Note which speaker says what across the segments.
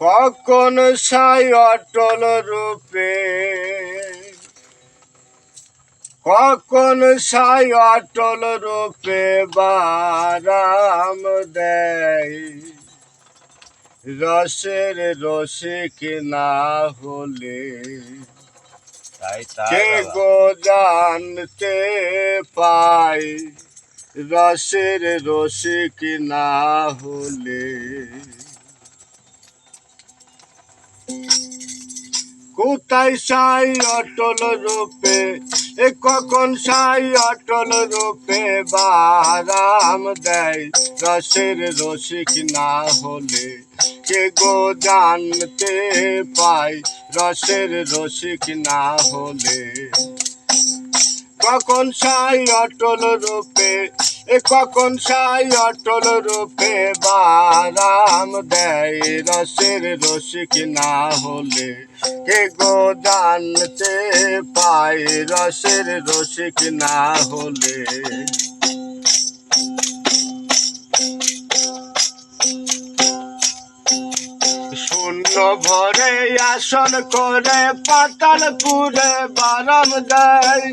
Speaker 1: কখন সাই অটল রূপে? কখন সাই অটল রূপে বারাম দেয়? রসের রসিক না হলে কে গো জানতে পাই রসের রসিক না হলে। কোথায় সাই অটল রূপে, এ কখন সাই অটল রূপে বারাম দেয়? রসের রসিক না হলে কে গো জানতে পাই রসের রসিক না হলে কখন সাই অটল রূপে, এ কখন সাই অটল রূপে বারাম দেয় রসের রসিক না হলে। কে গো জানতে পাই রসের রসিক না হলে? শূন্য ভরে আসন করে পাতাল পুরে বারাম দেয়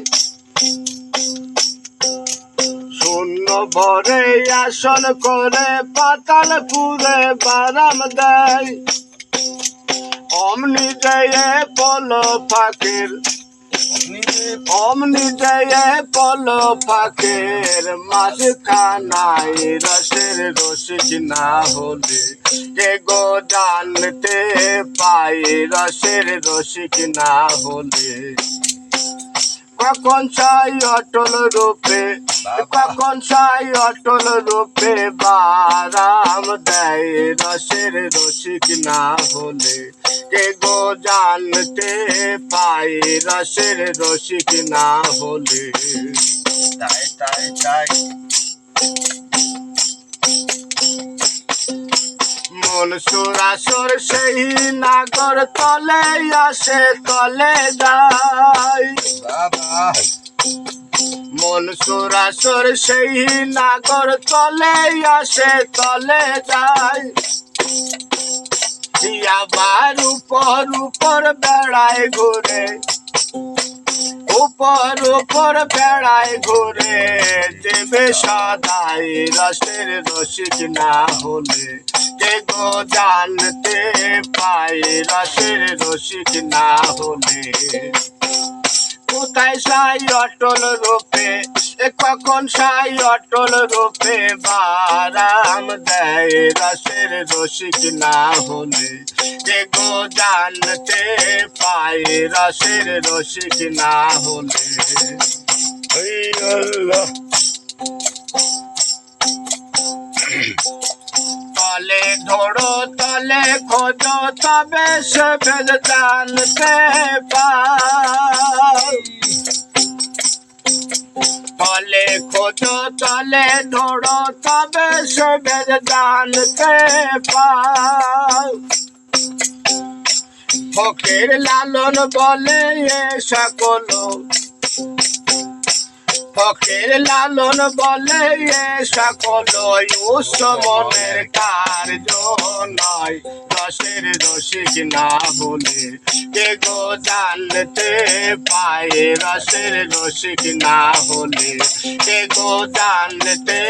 Speaker 1: শূন্য ভরে আসন করে পাতাল পুরে বারাম দেয়। অমনি জয়ে পল ফাঁকের, অমনি জয়ে পল ফাঁকের, মাঝখানায় রসের রসিক না হলে কে গো জানতে পাই রসের রসিক না হলে। কখন চাই অটল রূপে কখন চাই অটল রূপে বারাম দেয় রসের রসিক না হলে। কে গো জানতে পাই রসের রসিক না হলে।
Speaker 2: তাই তাই তাই।
Speaker 1: মন সুরাসুর সেই নাগর তলে আসে, তলে
Speaker 2: বাবা
Speaker 1: মন সুরাসুর সেই নাগর তলে আসে, তলে যায়। আবার উপর উপর বেড়ায় ঘুরে উপর উপর বেড়ায় ঘুরে, দেবে সদাই রসের রসিক না হলে। কে গো জানতে পাই রসের রসিক না হলে। কোথায় সাই অটল রূপে কখন সাই অটল রূপে? বারাম দেয় রসের রসিক না হলে কে গো জানতে পাই রসের রসিক না হলে। আল্লাহ। তলে ধরো তলে খোঁজো তবে সে ভেদ জানতে পাই তলে খোঁজো তলে ধরো তবে সে ভেদ জানতে ফকির লালন বলে সকল ফকির লালন বলে, এ সকল উৎস মনের কার্য নয় রসের রসিক না হলে কে গো জানতে পায়? রসের রসিক না হলে কে গো জানতে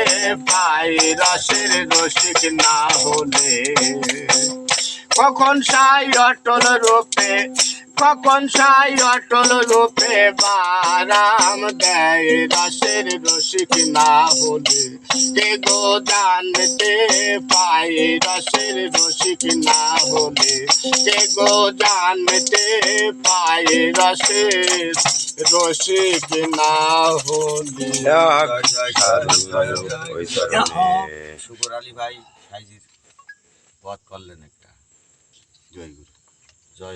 Speaker 1: পায়? রসের রসিক না হলে কখন সাই অটল রূপে কখন সাই অটল রূপে বারাম দেয় রসের রসিক না হলে? কে গো জানতে পাই রসের রসিক না হলে? কে গো জানতে পাই রসের রসিক না হলে।
Speaker 2: শুকুর আলী ভাই সাইজির পথ করলেন একটা। জয় গুরু।